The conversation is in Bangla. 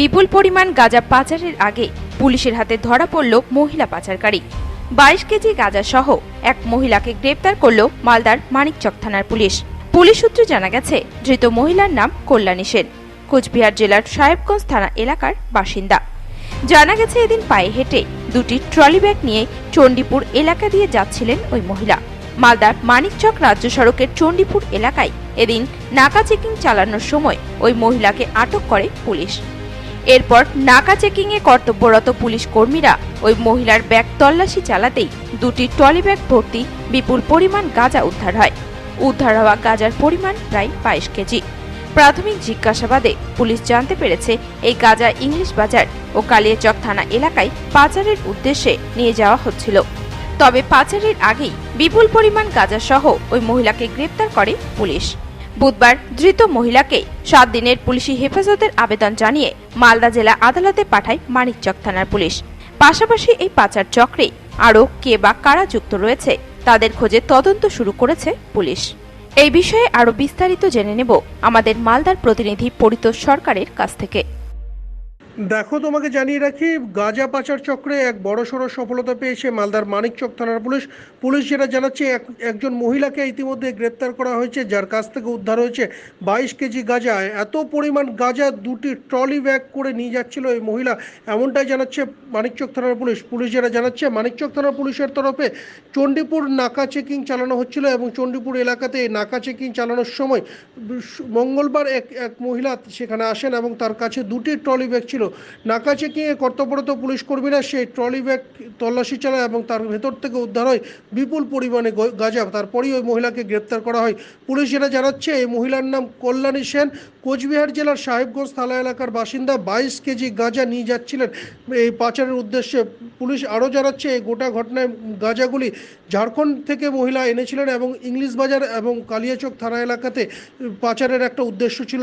বিপুল পরিমাণ গাঁজা পাচারের আগে পুলিশের হাতে ধরা পড়ল মহিলা পাচারকারী। বাইশ কেজি গাঁজা সহ এক মহিলাকে গ্রেপ্তার করল মালদার মানিকচক থানার পুলিশ। পুলিশ সূত্রে জানা গেছে, ধৃত মহিলার নাম কল্যাণী সেন। কোচবিহার জেলার সাহেবগঞ্জ থানা এলাকার বাসিন্দা। জানা গেছে, এদিন পায়ে হেঁটে দুটি ট্রলি ব্যাগ নিয়ে চণ্ডীপুর এলাকা দিয়ে যাচ্ছিলেন ওই মহিলা। মালদার মানিকচক রাজ্য সড়কের চণ্ডীপুর এলাকায় এদিন নাকা চেকিং চালানোর সময় ওই মহিলাকে আটক করে পুলিশ। এরপর নাকা চেকিংয়ে কর্তব্যরত পুলিশ কর্মীরা ওই মহিলার ব্যাগ তল্লাশি চালাতেই দুটি ট্রলি ব্যাগ ভর্তি বিপুল পরিমাণ গাঁজা উদ্ধার হয়। উদ্ধার হওয়া গাঁজার পরিমাণ প্রায় বাইশ কেজি। প্রাথমিক জিজ্ঞাসাবাদে পুলিশ জানতে পেরেছে, এই গাঁজা ইংলিশ বাজার ও কালিয়াচক থানা এলাকায় পাচারের উদ্দেশ্যে নিয়ে যাওয়া হচ্ছিল। তবে পাচারের আগেই বিপুল পরিমাণ গাঁজা সহ ওই মহিলাকে গ্রেপ্তার করে পুলিশ। বুধবার ধৃত মহিলাকে সাত দিনের পুলিশি হেফাজতের আবেদন জানিয়ে মালদা জেলা আদালতে পাঠায় মানিকচক থানার পুলিশ। পাশাপাশি এই পাচার চক্রে আরও কে বা কারা যুক্ত রয়েছে, তাদের খোঁজে তদন্ত শুরু করেছে পুলিশ। এই বিষয়ে আরও বিস্তারিত জেনে নেব আমাদের মালদার প্রতিনিধি পরিতোষ সরকারের কাছ থেকে। দেখো, তোমাকে জানিয়ে রাখি, গাঁজা পাচার চক্রে এক বড়সড় সফলতা পেয়েছে মালদার মানিকচক থানার পুলিশ। পুলিশ যেটা জানাচ্ছে, এক, একজন মহিলাকে ইতিমধ্যে গ্রেপ্তার করা হয়েছে, যার কাছ থেকে উদ্ধার হয়েছে বাইশ কেজি গাঁজা। এত পরিমাণ গাঁজা দুটি ট্রলি ব্যাগ করে নিয়ে যাচ্ছিল এই মহিলা, এমনটাই জানাচ্ছে মানিকচক থানার পুলিশ। পুলিশ যেটা জানাচ্ছে, মানিকচক থানার পুলিশের তরফে চণ্ডীপুর নাকা চেকিং চালানো হচ্ছিল এবং চণ্ডীপুর এলাকাতে এই নাকা চেকিং চালানোর সময়, মঙ্গলবার এক এক মহিলা সেখানে আসেন এবং তার কাছে দুটি ট্রলি ব্যাগ ছিল। নাকা চেকিংয়ে কর্তব্যরত পুলিশ কর্মীরা সেই ট্রলি ব্যাগ তল্লাশি চালায় এবং তার ভেতর থেকে উদ্ধার হয় বিপুল পরিমাণে গাঁজা। তারপরেই ওই মহিলাকে গ্রেপ্তার করা হয়। পুলিশ যেটা জানাচ্ছে, এই মহিলার নাম কল্যাণী সেন। কোচবিহার জেলার সাহেবগঞ্জ থানা এলাকার বাসিন্দা বাইশ কেজি গাঁজা নিয়ে যাচ্ছিলেন। এই পাচারের উদ্দেশ্যে পুলিশ আরও জানাচ্ছে, এই গোটা ঘটনায় গাঁজাগুলি ঝাড়খণ্ড থেকে মহিলা এনেছিলেন এবং ইংলিশ বাজার এবং কালিয়াচক থানা এলাকাতে পাচারের একটা উদ্দেশ্য ছিল।